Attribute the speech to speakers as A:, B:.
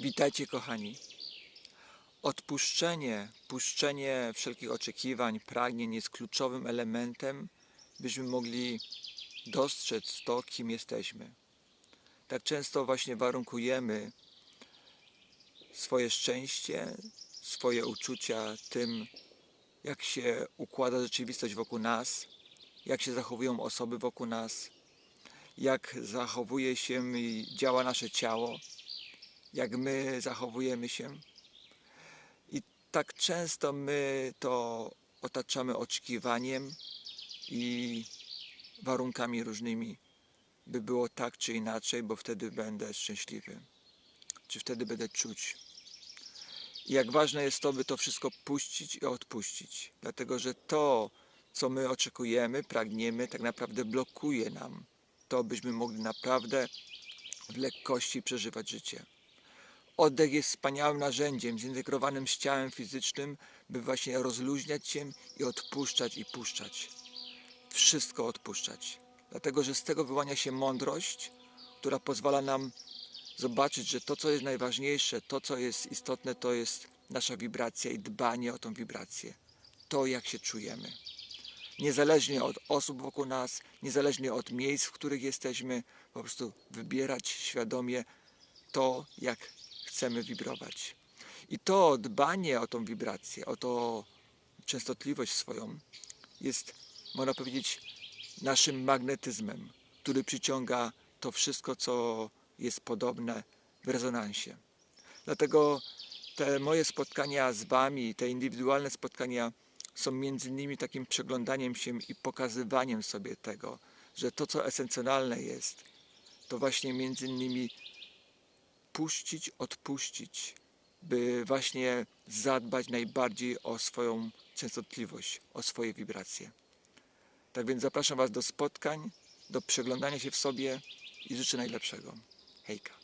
A: Witajcie kochani. Odpuszczenie, puszczenie wszelkich oczekiwań, pragnień jest kluczowym elementem, byśmy mogli dostrzec to, kim jesteśmy. Tak często właśnie warunkujemy swoje szczęście, swoje uczucia tym, jak się układa rzeczywistość wokół nas, jak się zachowują osoby wokół nas, jak zachowuje się i działa nasze ciało, jak my zachowujemy się. I tak często my to otaczamy oczekiwaniem i warunkami różnymi, by było tak czy inaczej, bo wtedy będę szczęśliwy, czy wtedy będę czuć. I jak ważne jest to, by to wszystko puścić i odpuścić, dlatego że to, co my oczekujemy, pragniemy, tak naprawdę blokuje nam to, byśmy mogli naprawdę w lekkości przeżywać życie. Oddech jest wspaniałym narzędziem zintegrowanym z ciałem fizycznym, by właśnie rozluźniać się i odpuszczać i puszczać. Wszystko odpuszczać. Dlatego, że z tego wyłania się mądrość, która pozwala nam zobaczyć, że to, co jest najważniejsze, to, co jest istotne, to jest nasza wibracja i dbanie o tą wibrację. To, jak się czujemy. Niezależnie od osób wokół nas, niezależnie od miejsc, w których jesteśmy, po prostu wybierać świadomie to, jak chcemy wibrować. I to dbanie o tą wibrację, o tą częstotliwość swoją jest, można powiedzieć, naszym magnetyzmem, który przyciąga to wszystko, co jest podobne w rezonansie. Dlatego te moje spotkania z Wami, te indywidualne spotkania są między innymi takim przeglądaniem się i pokazywaniem sobie tego, że to, co esencjonalne jest, to właśnie między innymi puścić, odpuścić, by właśnie zadbać najbardziej o swoją częstotliwość, o swoje wibracje. Tak więc zapraszam Was do spotkań, do przeglądania się w sobie i życzę najlepszego. Hejka.